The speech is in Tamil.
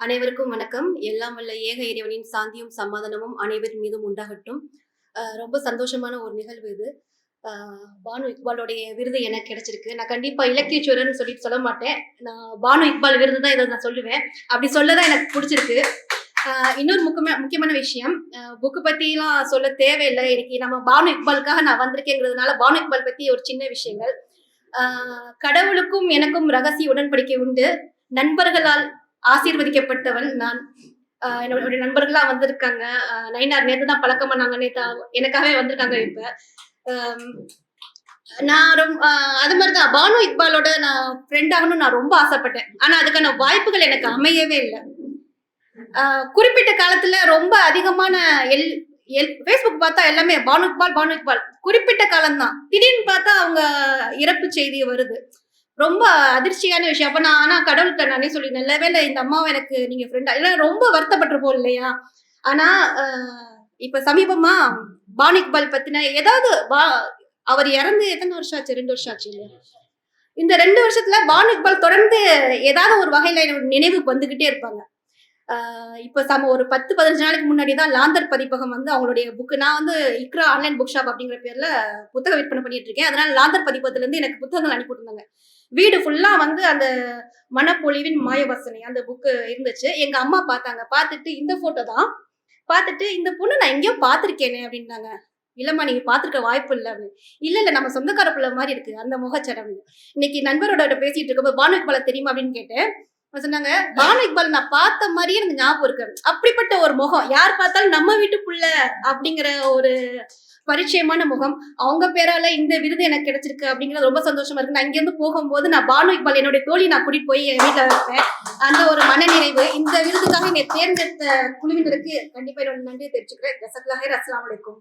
அனைவருக்கும் வணக்கம். எல்லாம் வல்ல ஏக இறைவனின் சாந்தியும் சமாதானமும் அனைவர் மீதும் உண்டாகட்டும். ரொம்ப சந்தோஷமான ஒரு நிகழ்வு இது. பானு இக்பாலோடைய விருது எனக்கு கிடைச்சிருக்கு. நான் கண்டிப்பா இலக்கியச்சுவரன் சொல்லிட்டு சொல்ல மாட்டேன். நான் பானு இக்பால் விருது தான் இதை நான் சொல்லுவேன். அப்படி சொல்லதான் எனக்கு பிடிச்சிருக்கு. இன்னொரு முக்கியமான முக்கியமான விஷயம். புக்கு பத்திலாம் சொல்ல தேவையில்லை. இன்னைக்கு நம்ம பானு இக்பாலுக்காக நான் வந்திருக்கேங்கிறதுனால பானு இக்பால் பத்தி ஒரு சின்ன விஷயங்கள். கடவுளுக்கும் எனக்கும் ரகசிய உடன்படிக்கை உண்டு. நண்பர்களால் ஆசீர்வதிக்கப்பட்டவள் நான். என்னோட நண்பர்களா வந்திருக்காங்க. நைனார் நேற்று நேத்து தான் பழக்கம் பண்ணாங்க. நேத்து எனக்காகவே வந்திருக்காங்க இப்ப. நான் ரொம்ப அது மாதிரிதான். பானு இக்பாலோட நான் ஃப்ரெண்ட் ஆகணும்னு நான் ரொம்ப ஆசைப்பட்டேன். ஆனா அதுக்கான வாய்ப்புகள் எனக்கு அமையவே இல்லை. குறிப்பிட்ட காலத்துல ரொம்ப அதிகமான எல் எல் ஃபேஸ்புக் பார்த்தா எல்லாமே பானு இக்பால் பானு இக்பால். குறிப்பிட்ட காலம்தான். திடீர்னு பார்த்தா அவங்க இறப்பு செய்தி வருது. ரொம்ப அதிர்ச்சியான விஷயம். அப்ப நான் ஆனா கடவுள்கிட்ட நானே சொல்லி நல்ல வேலை இந்த அம்மாவை எனக்கு நீங்க ஃப்ரெண்டா இல்ல ரொம்ப வருத்தப்பட்டிருப்போம் இல்லையா? ஆனா இப்ப சமீபமா பானிக்பால் பத்தின ஏதாவது பா- அவர் இறந்து எத்தனை வருஷம் ஆச்சு? ரெண்டு வருஷம் ஆச்சு இல்லையா? இந்த ரெண்டு வருஷத்துல பானிக்பால் தொடர்ந்து ஏதாவது ஒரு வகையில நினைவுக்கு வந்துகிட்டே இருப்பாங்க. இப்போ சம ஒரு பத்து பதினஞ்சு நாளைக்கு முன்னாடி தான் லாந்தர் பதிப்பகம் வந்து அவங்களுடைய புக்கு நான் வந்து இக்ரா ஆன்லைன் புக் ஷாப் அப்படிங்கிற பேர்ல புத்தக விற்பனை பண்ணிட்டு இருக்கேன். அதனால லாந்தர் பதிப்பகத்திலிருந்து எனக்கு புத்தகங்கள் அனுப்பி கொடுத்தாங்க வீடு ஃபுல்லா வந்து அந்த மனப்பொழிவின் மாயவசனை அந்த புக்கு இருந்துச்சு. எங்க அம்மா பார்த்தாங்க. பார்த்துட்டு இந்த போட்டோ தான். பார்த்துட்டு இந்த பொண்ணு நான் எங்கேயோ பார்த்துருக்கேனே அப்படின்னாங்க. இல்லம்மா நீங்க பாத்துருக்க வாய்ப்பு இல்லை அப்படின்னு. இல்ல இல்ல நம்ம சொந்தக்கார பிள்ளை மாதிரி இருக்கு. அந்த முகச்சடம் இன்னைக்கு நண்பரோட பேசிட்டு இருக்கப்போ பானு பல தெரியுமா அப்படின்னு கேட்டேன். சொன்னாங்க பானு இக்பால் நான் பார்த்த மாதிரியே எனக்கு ஞாபகம் இருக்கு. அப்படிப்பட்ட ஒரு முகம். யார் பார்த்தாலும் நம்ம வீட்டுக்குள்ள அப்படிங்கிற ஒரு பரிச்சயமான முகம். அவங்க பேரால இந்த விருது எனக்கு கிடைச்சிருக்கு அப்படிங்கிறது ரொம்ப சந்தோஷமா இருக்கு. நான் இங்கிருந்து போகும்போது நான் பானு இக்பால் என்னுடைய தோழி நான் கூட்டிட்டு போய் என் வீட்டுல வைப்பேன். அந்த ஒரு மனநிறைவு இந்த விருதுக்காக என்னை தேர்ந்தெடுத்த குழுவினருக்கு கண்டிப்பா என்னோட நன்றியை தெரிவிச்சுக்கிறேன். ஜசக்லாஹிர் அஸ்லாம் வலைக்கும்